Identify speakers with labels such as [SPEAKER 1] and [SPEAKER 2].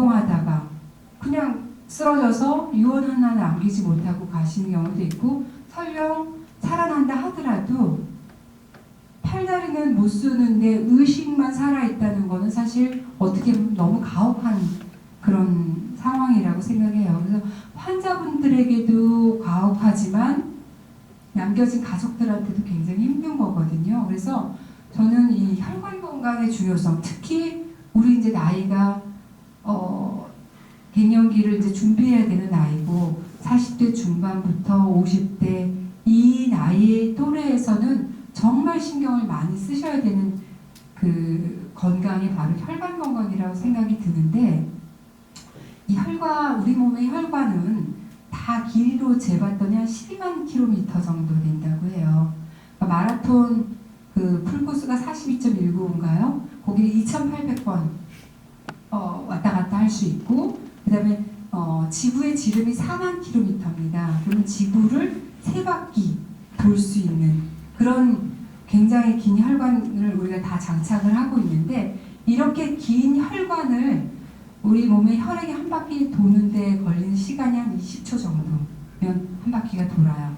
[SPEAKER 1] 운동하다가 그냥 쓰러져서 유언 하나 남기지 못하고 가시는 경우도 있고 설령 살아난다 하더라도 팔다리는 못 쓰는데 의식만 살아있다는 거는 사실 어떻게 보면 너무 가혹한 그런 상황이라고 생각해요. 그래서 환자분들에게도 가혹하지만 남겨진 가족들한테도 굉장히 힘든 거거든요. 그래서 저는 이 혈관 건강의 중요성, 특히 우리 이제 나이가 어 갱년기를 이제 준비해야 되는 나이고 40대 중반부터 50대 이 나이의 또래에서는 정말 신경을 많이 쓰셔야 되는 그 건강이 바로 혈관 건강이라고 생각이 드는데 이 혈관 우리 몸의 혈관은 다 길이로 재봤더니 한 12만 킬로미터 정도 된다고 해요. 그러니까 마라톤 그 풀코스가 42.195인가요? 거기를 2,800번 어, 왔다 갔다 할 수 있고 그 다음에 어, 지구의 지름이 4만 킬로미터입니다. 그러면 지구를 세 바퀴 돌 수 있는 그런 굉장히 긴 혈관을 우리가 다 장착을 하고 있는데 이렇게 긴 혈관을 우리 몸의 혈액이 한 바퀴 도는데 걸리는 시간이 한 20초 정도면 한 바퀴가 돌아요.